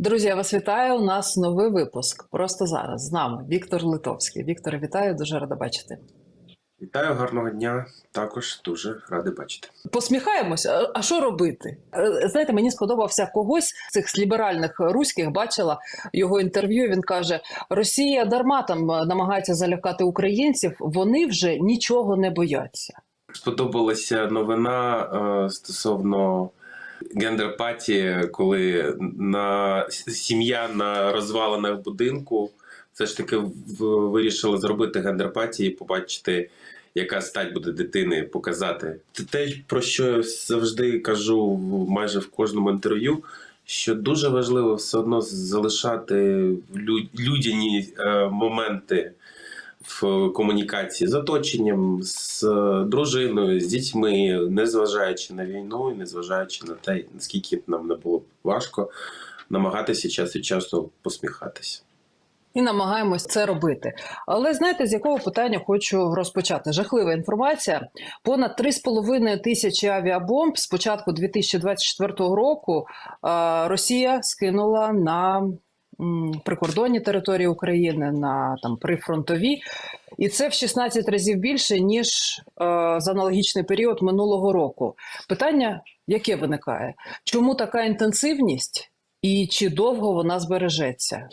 Друзі, я вас вітаю. У нас новий випуск. Просто зараз з нами Віктор Литовський. Віктор, вітаю, дуже рада бачити. Вітаю, гарного дня. Також дуже радий бачити. Посміхаємося. А- що робити? Е, Знаєте, мені сподобався когось з цих з ліберальних руських. Бачила його інтерв'ю. Він каже: Росія дарма там е, намагається залякати українців. Вони вже нічого не бояться. Сподобалася новина е, стосовно гендерпатії, коли на сім'я на розвалинах будинку все ж таки вирішила зробити гендерпатії, побачити, яка стать буде дитини, показати. Це те, про що я завжди кажу майже в кожному інтерв'ю. Що дуже важливо все одно залишати людяні е, моменти в комунікації з оточенням, з е, дружиною, з дітьми, незважаючи на війну і незважаючи на те, наскільки нам не було важко, намагатися час від часу посміхатися. І намагаємось це робити. Але знаєте, з якого питання хочу розпочати? Жахлива інформація. Понад 3,5 тисячі авіабомб з початку 2024 року е, Росія скинула на прикордонні території України, на там прифронтові. І це в 16 разів більше, ніж е, за аналогічний період минулого року. Питання, яке виникає? Чому така інтенсивність і чи довго вона збережеться?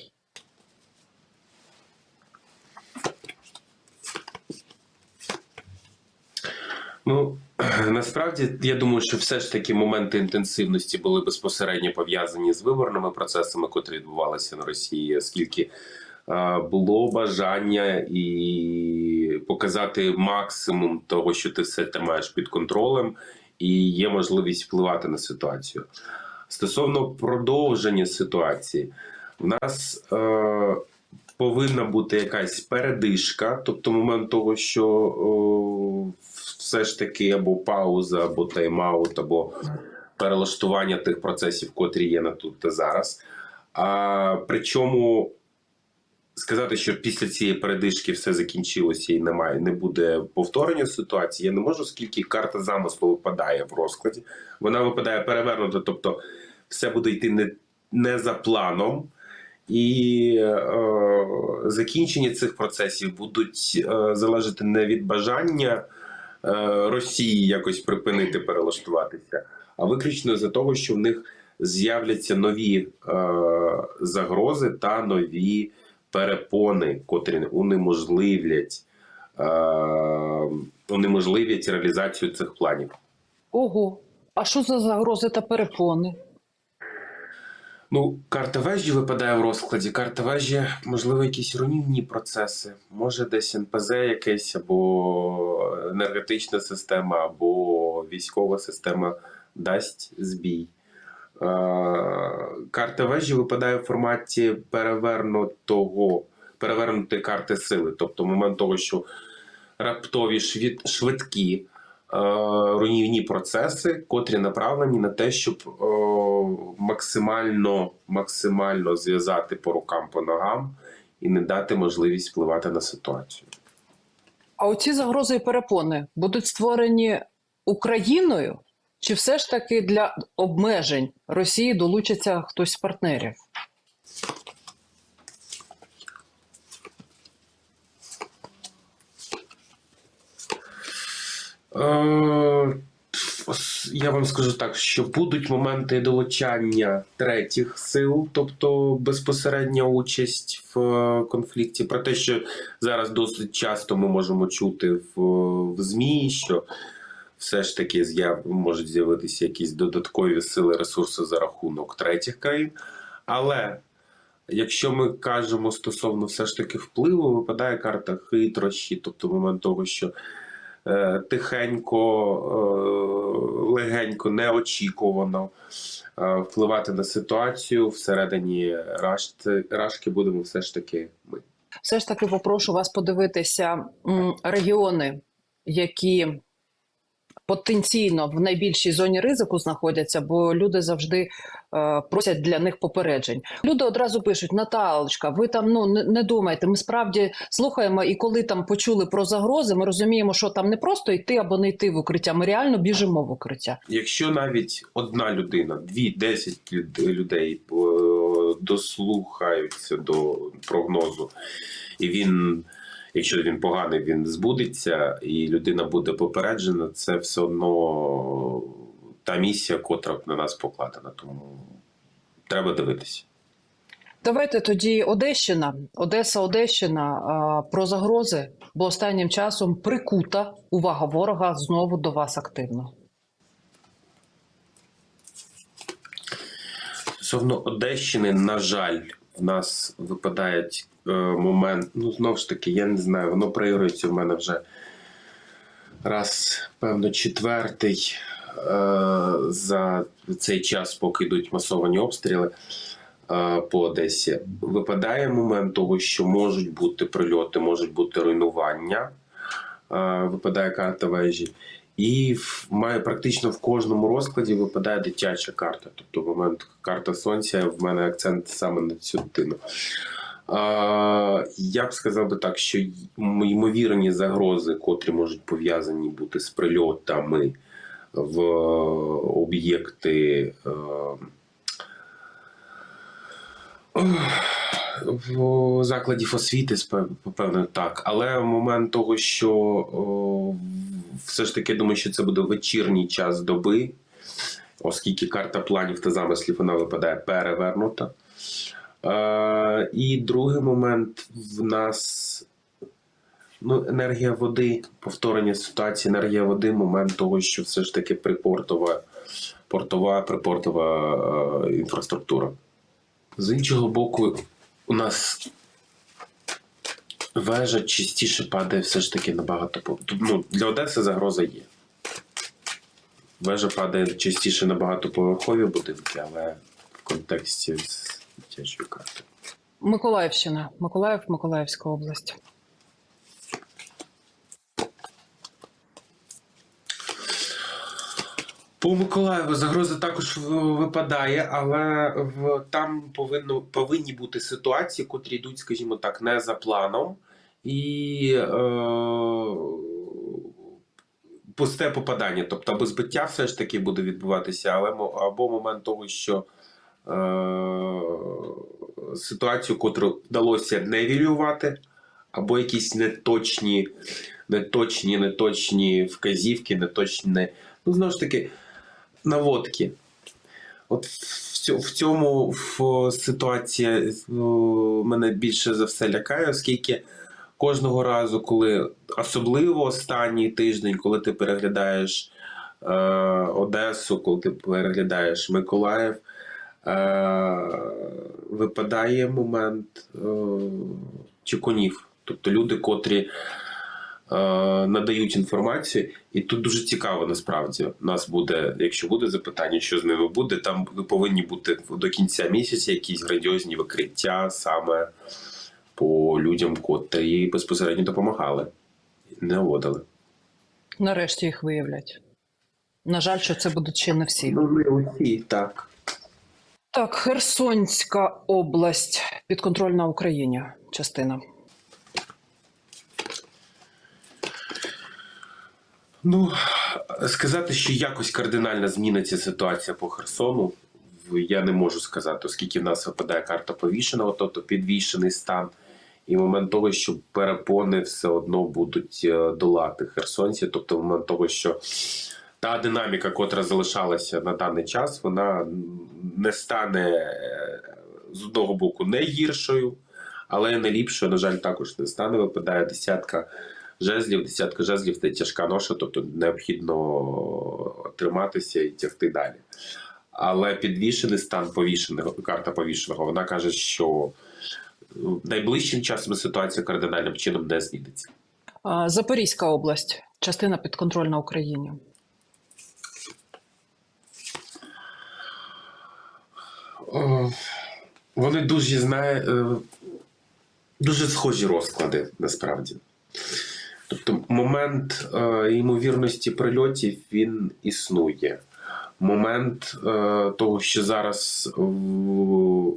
Ну насправді я думаю, що все ж таки моменти інтенсивності були безпосередньо пов'язані з виборними процесами, котрі відбувалися на Росії, оскільки е, було бажання і показати максимум того, що ти все тримаєш під контролем, і є можливість впливати на ситуацію. Стосовно продовження ситуації, в нас е, повинна бути якась передишка, тобто момент того, що о, все ж таки або пауза, або тайм-аут, або перелаштування тих процесів, котрі є на тут та зараз. А причому сказати, що після цієї передишки все закінчилося і немає, не буде повторення ситуації, я не можу, оскільки карта замислу випадає в розкладі. Вона випадає перевернута, тобто все буде йти не, не за планом. І е, закінчення цих процесів будуть е, залежати не від бажання Росії якось припинити перелаштуватися, а виключно за того, що в них з'являться нові е, загрози та нові перепони, котрі унеможливлять, е, унеможливлять реалізацію цих планів. Ого, а що за загрози та перепони? Ну, карта вежі випадає в розкладі. Карта вежі, можливо, якісь руйнівні процеси, може десь НПЗ якесь, або енергетична система, або військова система дасть збій. Е, Карта вежі випадає в форматі перевернутого, перевернутої карти сили, тобто момент того, що раптові швид, швидкі руйнівні процеси, котрі направлені на те, щоб е, максимально, максимально зв'язати по рукам по ногам і не дати можливість впливати на ситуацію. А оці загрози і перепони будуть створені Україною, чи все ж таки для обмежень Росії долучиться хтось з партнерів? Я вам скажу так, що будуть моменти долучання третіх сил, тобто безпосередня участь в е, конфлікті. Про те, що зараз досить часто ми можемо чути в, в ЗМІ, що все ж таки можуть з'явитися якісь додаткові сили ресурси за рахунок третіх країн. Але якщо ми кажемо стосовно все ж таки впливу, випадає карта хитрощі, тобто момент того, що е, тихенько, е, легенько, неочікувано е, впливати на ситуацію всередині рашки будемо все ж таки ми. Все ж таки попрошу вас подивитися регіони, які потенційно в найбільшій зоні ризику знаходяться, бо люди завжди е, просять для них попереджень. Люди одразу пишуть: Наталочка, ви там ну не, не думайте. Ми справді слухаємо, і коли там почули про загрози, ми розуміємо, що там не просто йти або не йти в укриття. Ми реально біжимо в укриття. Якщо навіть одна людина, дві, десять люд- людей е, дослухаються до прогнозу, і він, якщо він поганий, він збудеться, і людина буде попереджена, це все одно та місія, котра на нас покладена. Тому треба дивитися. Давайте тоді Одещина, Одеса, Одещина про загрози, бо останнім часом прикута увага ворога знову до вас активно. Стосовно Одещини, на жаль, в нас випадає е, момент. Ну, знову ж таки, я не знаю, воно проігрується в мене вже раз, певно, четвертий е, за цей час, поки йдуть масовані обстріли е, по Одесі. Випадає момент того, що можуть бути прильоти, можуть бути руйнування. Випадає карта вежі. І в, має практично в кожному розкладі випадає дитяча карта. Тобто, в момент карта сонця в мене акцент саме на цю дитину. Я б сказав би так, що ймовірні загрози, котрі можуть пов'язані бути з прильотами в об'єкти. В закладів освіти, певно, так. Але момент того, що все ж таки думаю, що це буде вечірній час доби, оскільки карта планів та замислів вона випадає перевернута. Е, і другий момент в нас ну, енергія води, повторення ситуації, енергія води, момент того, що все ж таки припортова, портова, припортова е, інфраструктура. З іншого боку, у нас вежа частіше падає все ж таки набагато. Ну, для Одеси загроза є. Вежа падає частіше на багатоповерхові будинки, але в контексті з дитячою картою. Миколаївщина, Миколаїв, Миколаївська область. По Миколаєву загроза також випадає, але в, там повинно, повинні бути ситуації, котрі йдуть, скажімо так, не за планом. І е, пусте попадання. Тобто або збиття все ж таки буде відбуватися, але або момент того, що е, ситуацію, котру вдалося невілювати, або якісь неточні, неточні, неточні вказівки, неточні. Ну, знову ж таки, наводки. От в цьому в ситуація е, мене більше за все лякає, оскільки кожного разу, коли особливо останній тиждень, коли ти переглядаєш е, Одесу, коли ти переглядаєш Миколаїв, е, випадає момент е, чекунів. Тобто люди, котрі надають інформацію, і тут дуже цікаво насправді. У нас буде, якщо буде запитання, що з ними буде, там повинні бути до кінця місяця якісь грандіозні викриття саме по людям, котрі безпосередньо допомагали, не наводили. Нарешті їх виявлять. На жаль, що це будуть ще не всі. Ну, не усі, так. Так, Херсонська область підконтрольна Україні частина. Ну, сказати, що якось кардинально зміниться ситуація по Херсону, я не можу сказати, оскільки в нас випадає карта повішеного, тобто підвішений стан, і момент того, що перепони все одно будуть е, долати херсонці, тобто момент того, що та динаміка, котра залишалася на даний час, вона не стане е, з одного боку не гіршою, але не ліпшою, на жаль, також не стане. Випадає десятка жезлів, десятка жезлів це тяжка ноша, тобто необхідно триматися і тягти далі. Але підвішений стан повішеного, карта повішеного, вона каже, що ну, найближчим часом ситуація кардинальним чином не зміниться. Запорізька область частина підконтрольна Україні. Вони дуже знає, е, дуже схожі розклади насправді. Тобто, момент е, ймовірності прильотів він існує. Момент е, того, що зараз в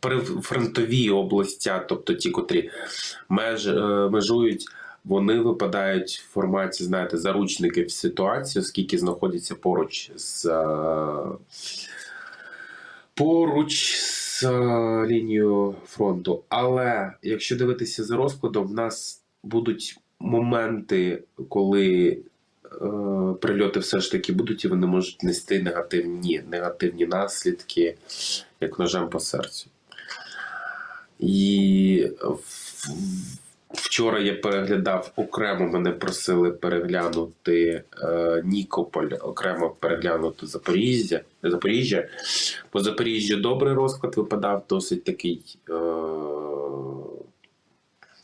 прифронтові областя, тобто ті, котрі меж, е, межують, вони випадають в форматі, знаєте, заручників ситуації, оскільки знаходяться поруч з. е, поруч з е, лінію фронту. Але якщо дивитися за розкладом, в нас будуть моменти, коли е, прильоти все ж таки будуть, і вони можуть нести негативні, негативні наслідки, як ножем по серцю. І вчора я переглядав окремо, мене просили переглянути е, Нікополь, окремо переглянути Запоріжжя. Запоріжжя. По Запоріжжю добрий розклад випадав, досить такий е,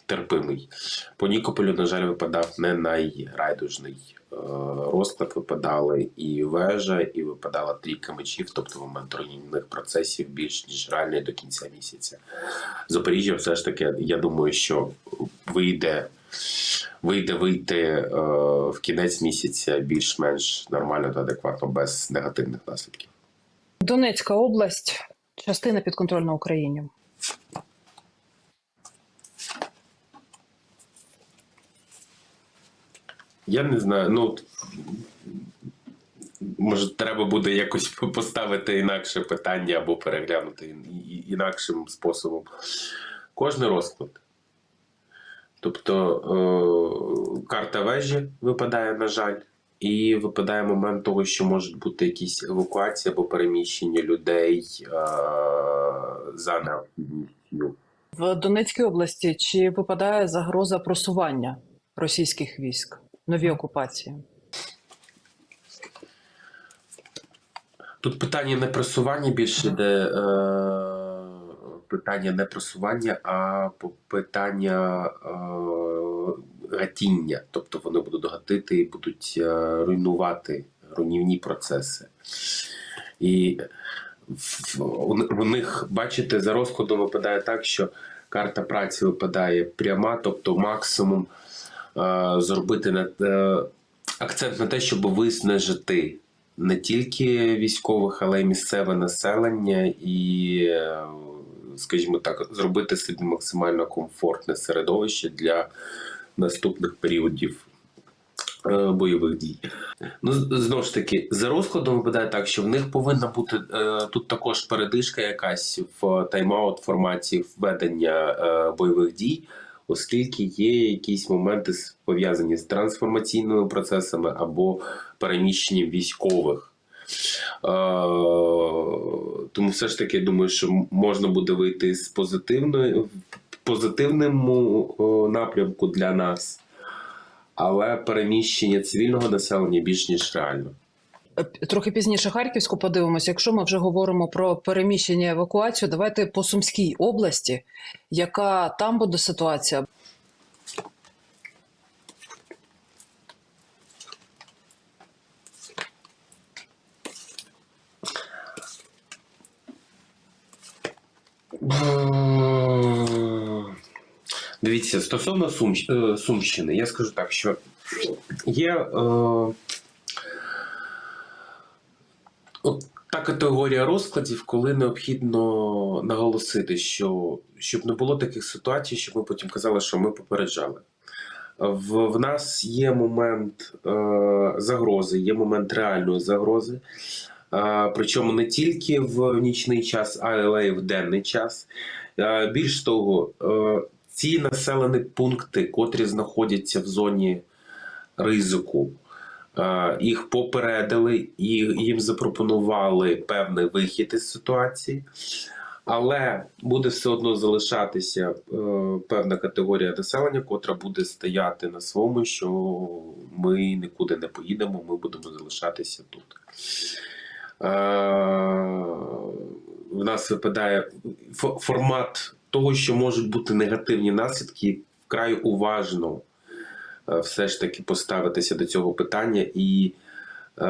терпимий. По Нікополю, на жаль, випадав не найрайдужний е, розклад. Випадали і вежа, і випадала трійка мечів, тобто момент руйнівних процесів більш ніж реальний до кінця місяця. Запоріжжя все ж таки, я думаю, що вийде. Вийде вийти е, в кінець місяця більш-менш нормально та адекватно, без негативних наслідків. Донецька область, частина підконтрольна Україні. Я не знаю. Ну може, треба буде якось поставити інакше питання або переглянути інакшим способом. Кожний розклад. Тобто е, карта вежі випадає, на жаль, і випадає момент того, що можуть бути якісь евакуації або переміщення людей е, за необхідністю. В Донецькій області чи випадає загроза просування російських військ, нові окупації? Тут питання не просування більше йде е, питання не просування, а питання е, гатіння. Тобто вони будуть гатити і будуть е, руйнувати руйнівні процеси. І в, у, у них, бачите, за розкладом випадає так, що карта праці випадає пряма, тобто максимум зробити на, е, акцент на те, щоб виснажити не тільки військових, але й місцеве населення, і, е, скажімо так, зробити собі максимально комфортне середовище для наступних періодів е, бойових дій. Ну, знову ж таки, за розкладом випадає так, що в них повинна бути е, тут також передишка якась в тайм-аут форматі введення е, бойових дій. Оскільки є якісь моменти пов'язані з трансформаційними процесами або переміщенням військових. Тому все ж таки я думаю, що можна буде вийти з позитивної позитивному напрямку для нас, але переміщення цивільного населення більш ніж реально. Трохи пізніше Харківську подивимося. Якщо ми вже говоримо про переміщення евакуацію, давайте по Сумській області, яка там буде ситуація? Дивіться, стосовно Сумщ- е, Сумщини, я скажу так, що є е, от та категорія розкладів, коли необхідно наголосити, що щоб не було таких ситуацій, щоб ми потім казали, що ми попереджали. В, в нас є момент е, загрози, є момент реальної загрози. Е, причому не тільки в нічний час, але й в денний час. Е, більш того, е, ці населені пункти, котрі знаходяться в зоні ризику, їх попередили і їм запропонували певний вихід із ситуації. Але буде все одно залишатися е, певна категорія населення, котра буде стояти на своєму, що ми нікуди не поїдемо, ми будемо залишатися тут. Е, в нас випадає формат того, що можуть бути негативні наслідки, вкрай уважно е, все ж таки поставитися до цього питання і е,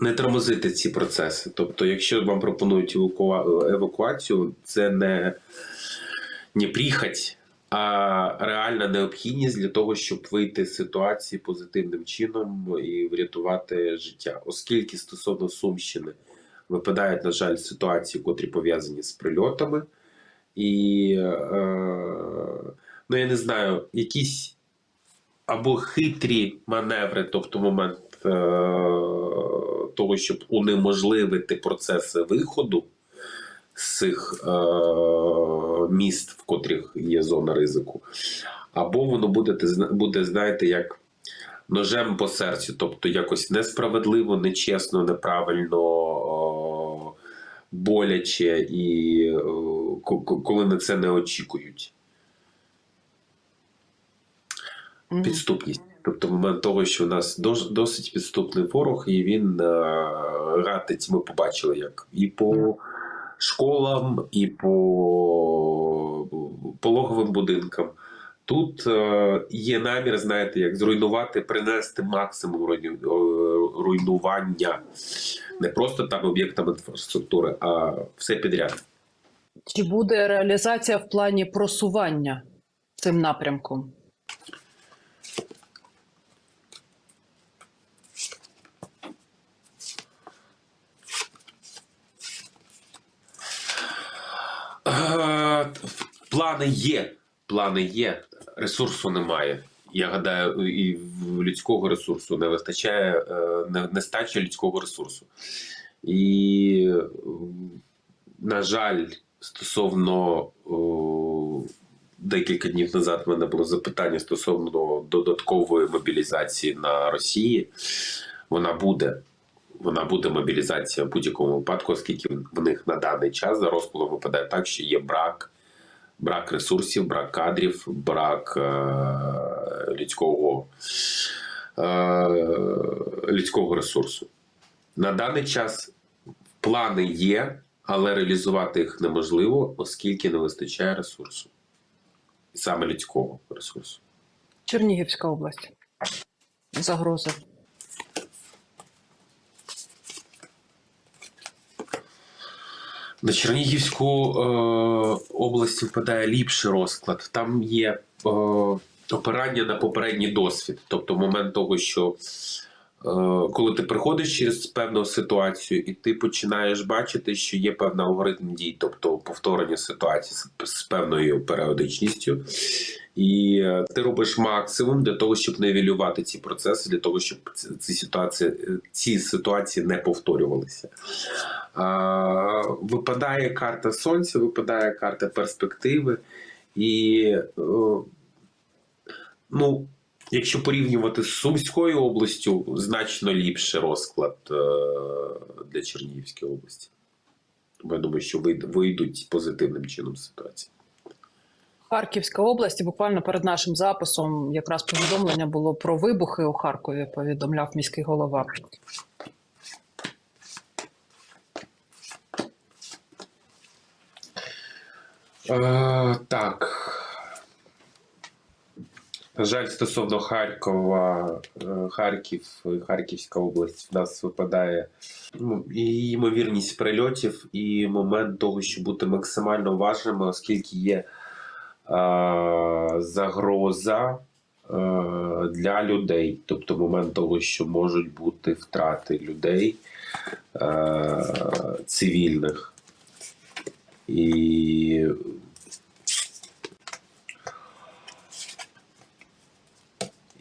не тормозити ці процеси. Тобто, якщо вам пропонують евакуа- евакуацію, це не, не прихоть, а реальна необхідність для того, щоб вийти з ситуації позитивним чином і врятувати життя. Оскільки стосовно Сумщини випадають, на жаль, ситуації, котрі пов'язані з прильотами, і е, ну я не знаю, якісь або хитрі маневри, тобто момент е, того, щоб унеможливити процеси виходу з цих е- міст, в котрих є зона ризику, або воно буде, буде, знаєте, як ножем по серцю, тобто якось несправедливо, нечесно, неправильно, боляче, і коли на це не очікують. Підступність. Тобто момент того, що у нас досить підступний ворог, і він е, гатить, ми побачили, як і по школам, і по пологовим будинкам. Тут е, є намір, знаєте, як зруйнувати, принести максимум е, руйнування не просто там об'єктам інфраструктури, а все підряд. Чи буде реалізація в плані просування цим напрямком? Е, Плани є. Плани є. Ресурсу немає. Я гадаю, і людського ресурсу не вистачає е, нестача людського ресурсу. І, на жаль, стосовно декілька днів назад в мене було запитання стосовно додаткової мобілізації на Росії. Вона буде. Вона буде мобілізація в будь-якому випадку, оскільки в них на даний час за розкладом випадає так, що є брак, брак ресурсів, брак кадрів, брак е- людського, е- людського ресурсу. На даний час плани є, але реалізувати їх неможливо, оскільки не вистачає ресурсу. І саме людського ресурсу. Чернігівська область. Загроза. На Чернігівську е, область випадає ліпший розклад. Там є е, опирання на попередній досвід. Тобто момент того, що коли ти приходиш через певну ситуацію, і ти починаєш бачити, що є певний алгоритм дій, тобто повторення ситуації з, певною періодичністю. І е, ти робиш максимум для того, щоб невілювати ці процеси, для того, щоб ці, ці ситуації, ці ситуації не повторювалися. Випадає карта сонця, випадає карта перспективи, і ну, якщо порівнювати з Сумською областю, значно ліпший розклад е, для Чернігівської області. Я думаю, що вийдуть позитивним чином з ситуації. Харківська область. Буквально перед нашим записом якраз повідомлення було про вибухи у Харкові. Повідомляв міський голова. Е, так. На жаль, стосовно Харкова, е, Харків, Харківська область в нас випадає ну, і ймовірність прильотів, і момент того, щоб бути максимально уважними, оскільки є е, загроза е, для людей. Тобто момент того, що можуть бути втрати людей е, цивільних. І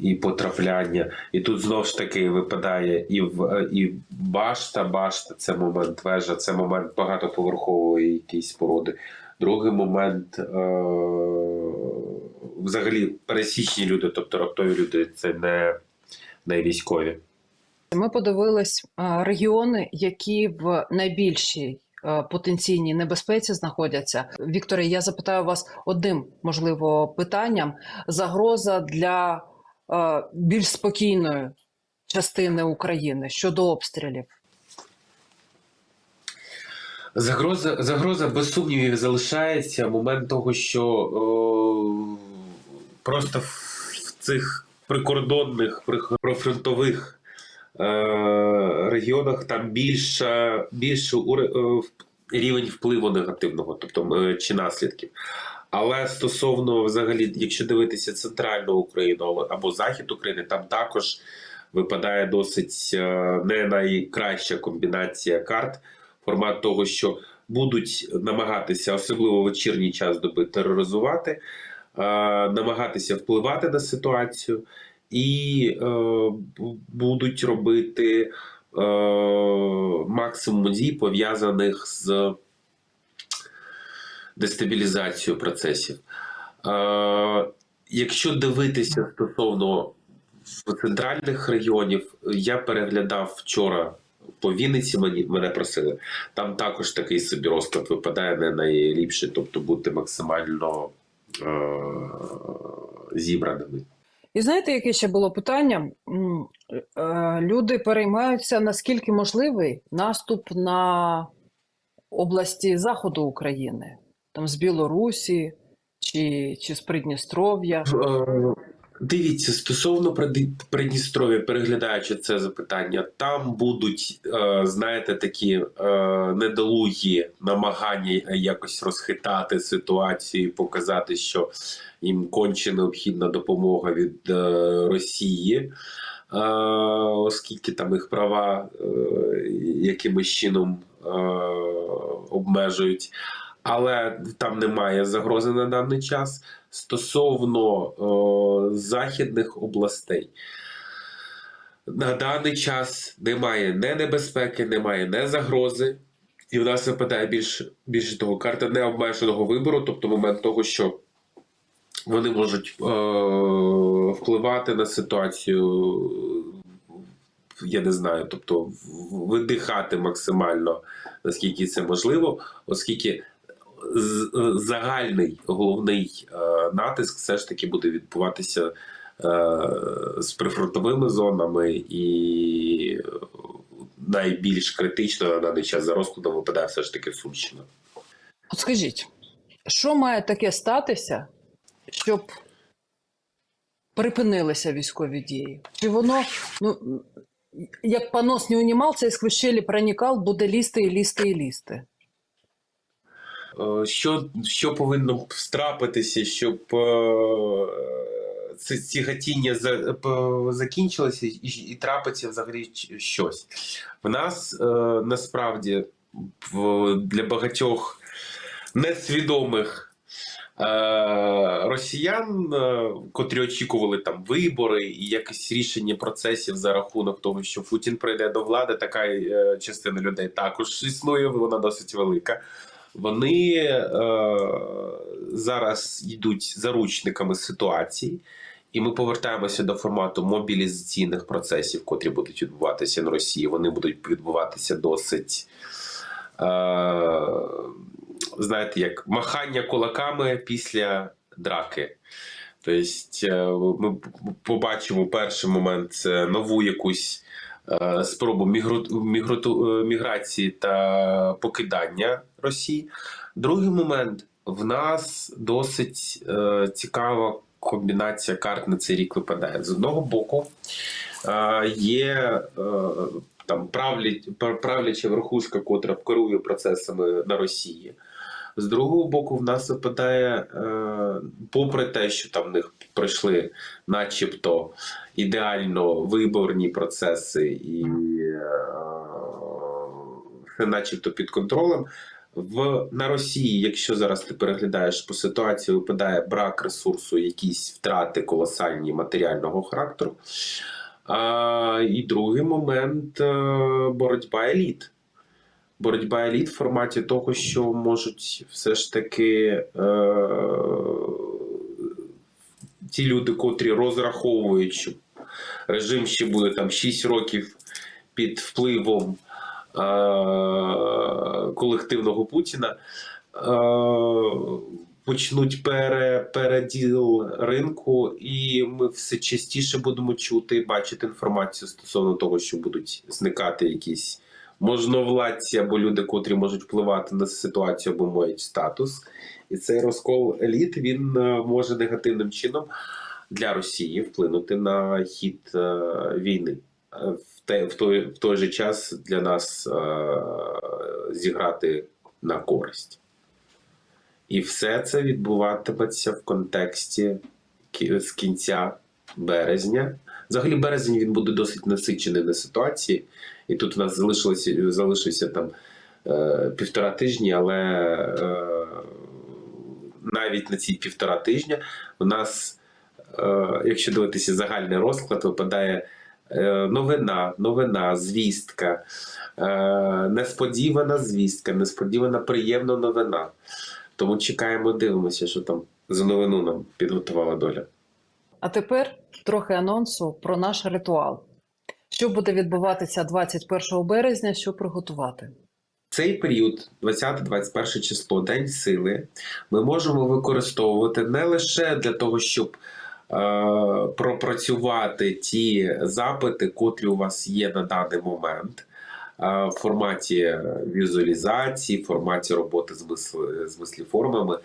і потрапляння. І тут знову ж таки випадає і в і башта. Башта це момент вежа, це момент багатоповерхової якоїсь споруди. Другий момент е- взагалі пересічні люди, тобто раптові люди, це не, не військові. Ми подивились е, регіони, які в найбільшій е, потенційній небезпеці знаходяться. Вікторе, я запитаю вас одним можливо питанням: загроза для е, більш спокійної частини України щодо обстрілів. Загроза, загроза без сумнівів залишається. Момент того, що о, просто в цих прикордонних, профронтових е, регіонах там більше, більше е, рівень впливу негативного, тобто е, чи наслідків. Але стосовно взагалі, якщо дивитися центральну Україну або захід України, там також випадає досить е, не найкраща комбінація карт. Формат того, що будуть намагатися, особливо вечірній час доби, тероризувати, е, намагатися впливати на ситуацію, і е, будуть робити максимум дій пов'язаних з дестабілізацією процесів. Е, якщо дивитися стосовно центральних регіонів, я переглядав вчора по Вінниці, мені мене просили. Там також такий собі розклад випадає не найліпший, тобто бути максимально е, зібраними. І знаєте, яке ще було питання? Е, Люди переймаються, наскільки можливий наступ на області заходу України, там з Білорусі чи, чи з Придністров'я. Е, Дивіться, стосовно Придністров'я, переглядаючи це запитання, там будуть, е, знаєте, такі е, недолугі намагання якось розхитати ситуацію, і показати, що їм конче необхідна допомога від Росії, оскільки там їх права якимось чином обмежують. Але там немає загрози на даний час стосовно е, західних областей. На даний час немає не небезпеки, немає не загрози. І в нас випадає більше, більше того, карта необмеженого вибору, тобто момент того, що вони можуть е, впливати на ситуацію, я не знаю, тобто видихати максимально, наскільки це можливо, оскільки загальний головний е, натиск все ж таки буде відбуватися е, з прифронтовими зонами, і е, найбільш критично на даний час за розкладом випадає все ж таки Сумщина. От скажіть, що має таке статися, щоб припинилися військові дії? Чи воно, ну, як понос не унімався, і сквозь щелі проникав, буде лізти і лізти і лізти? Е, Що, що повинно страпитися, щоб е, це тяготіння за, п- закінчилося і, і трапиться взагалі щось? В нас е, насправді для багатьох несвідомих росіян, котрі очікували там вибори і якесь рішення процесів за рахунок того, що Путін прийде до влади, така частина людей також існує, вона досить велика. Вони е, зараз йдуть заручниками ситуації, і ми повертаємося до формату мобілізаційних процесів, котрі будуть відбуватися на Росії. Вони будуть відбуватися досить, е, знаєте, як махання кулаками після драки. Тобто е, ми побачимо перший момент це нову якусь е, спробу мігру- е, міграції та покидання Росії. Другий момент в нас досить е, цікава комбінація карт на цей рік випадає. З одного боку, е, є е, там правлять, правляча верхушка, котра керує процесами на Росії. З другого боку, в нас випадає, е, попри те, що там в них пройшли, начебто, ідеально виборні процеси і е, начебто під контролем. В на Росії, якщо зараз ти переглядаєш по ситуації, випадає брак ресурсу, якісь втрати колосальні матеріального характеру. А, і другий момент е, боротьба еліт. Боротьба еліт в форматі того, що можуть все ж таки е, ті люди, котрі розраховують, що режим ще буде там 6 років під впливом колективного Путіна, е, почнуть пере, переділ ринку, і ми все частіше будемо чути і бачити інформацію стосовно того, що будуть зникати якісь можновладці або люди, котрі можуть впливати на ситуацію або мають статус. І цей розкол еліт він е, може негативним чином для Росії вплинути на хід е, війни. Те, в, той, в той же час для нас е, зіграти на користь. І все це відбуватиметься в контексті з кінця березня. Взагалі, березень він буде досить насичений на ситуації. І тут у нас залишився там е, півтора тижні, але е, навіть на ці півтора тижня у нас, е, якщо дивитися загальний розклад, випадає новина, новина, звістка, е, несподівана звістка, несподівана приємна новина. Тому чекаємо, дивимося, що там за новину нам підготувала доля. А тепер трохи анонсу про наш ритуал. Що буде відбуватися 21 березня, що приготувати? Цей період, 20-21 число, День сили, ми можемо використовувати не лише для того, щоб е, пропрацювати ті запити, котрі у вас є на даний момент. е, В форматі візуалізації, в форматі роботи з, мисли, з мисліформами,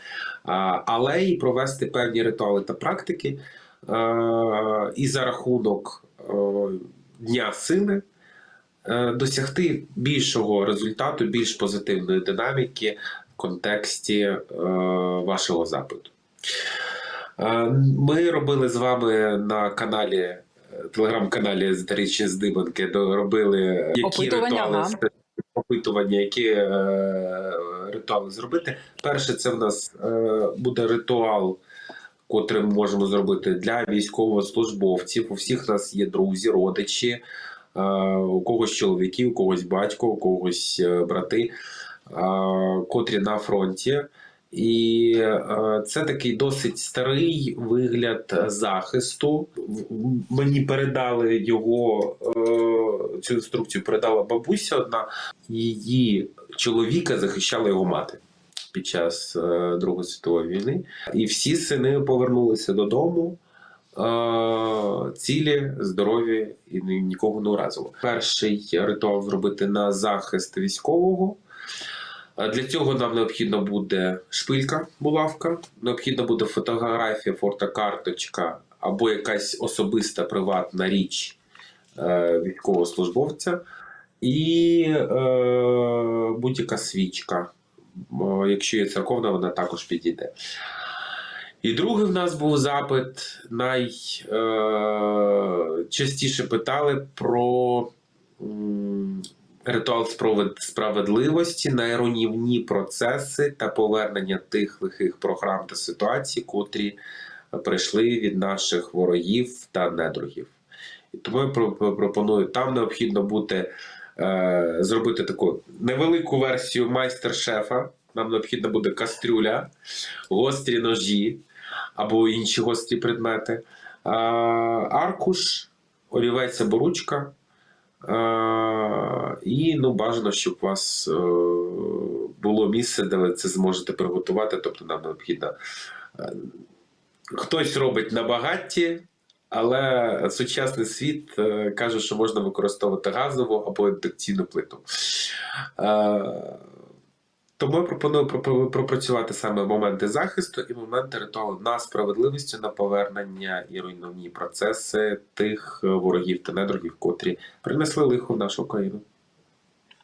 але і провести певні ритуали та практики, е, і за рахунок е, Дня сили е, досягти більшого результату, більш позитивної динаміки в контексті е, вашого запиту. Е, Ми робили з вами на каналі, е, телеграм-каналі Езотеричні здибанки, робили які Опитування, ритуали ага. опитування, які е, ритуали зробити. Перше, це в нас е, буде ритуал. Котрий ми можемо зробити для військовослужбовців. У всіх нас є друзі, родичі, е, у когось чоловіки, у когось батько, у когось брати, е, котрі на фронті. І е, це такий досить старий вигляд захисту. Мені передали його е, цю інструкцію. Передала бабуся одна. Її чоловіка захищала його мати під час е, Другої світової війни. І всі сини повернулися додому. Цілі, здорові і нікого не уразило. Перший ритуал зробити на захист військового. Е, Для цього нам необхідно буде шпилька, булавка, необхідна буде фотографія, фотокарточка або якась особиста приватна річ е, військовослужбовця, і е, будь-яка свічка. Е, Якщо є церковна, вона також підійде. І другий в нас був запит. Найчастіше питали про ритуал справедливості, найруйнівні процеси та повернення тих лихих програм та ситуацій, котрі прийшли від наших ворогів та недругів. І тому я про- про- пропоную там необхідно буде е, зробити таку невелику версію майстер-шефа. Нам необхідна буде кастрюля, гострі ножі або інші гострі предмети, е, аркуш, олівець або ручка. І ну, бажано, щоб у вас е, було місце, де ви це зможете приготувати. Тобто нам необхідно. е, Хтось робить на багатті, але сучасний світ е, каже, що можна використовувати газову або індукційну плиту. Тому я пропоную пропо- пропрацювати саме моменти захисту і моменти ритуалу на справедливістю, на повернення і руйнівні процеси тих е, ворогів та недругів, котрі принесли лихо в нашу країну.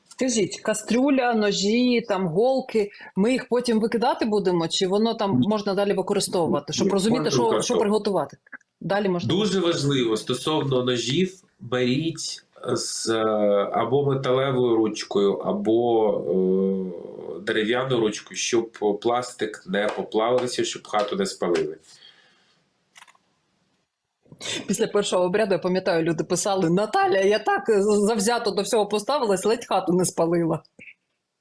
Скажіть, кастрюля, ножі, там голки. Ми їх потім викидати будемо, чи воно там можна далі використовувати, щоб розуміти, що, що приготувати? Далі можна Дуже важливо стосовно ножів, беріть з е, або металевою ручкою, або е, дерев'яною ручкою, щоб пластик не поплавився, щоб хату не спалили. після першого обряду. Я пам'ятаю, люди писали: Наталя, я так завзято до всього поставилась, ледь хату не спалила.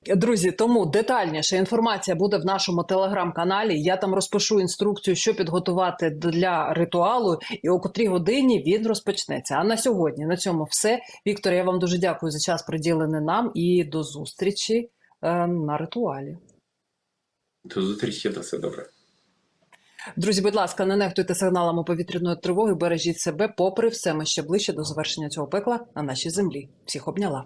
Друзі, тому детальніша інформація буде в нашому телеграм-каналі. Я там розпишу інструкцію, що підготувати для ритуалу, і о котрій годині він розпочнеться. А на сьогодні на цьому все. Віктор, я вам дуже дякую за час приділений нам і до зустрічі е, на ритуалі. До зустрічі на все добре. Друзі, будь ласка, не нехтуйте сигналами повітряної тривоги, бережіть себе, попри все, ми ще ближче до завершення цього пекла на нашій землі. Всіх обняла.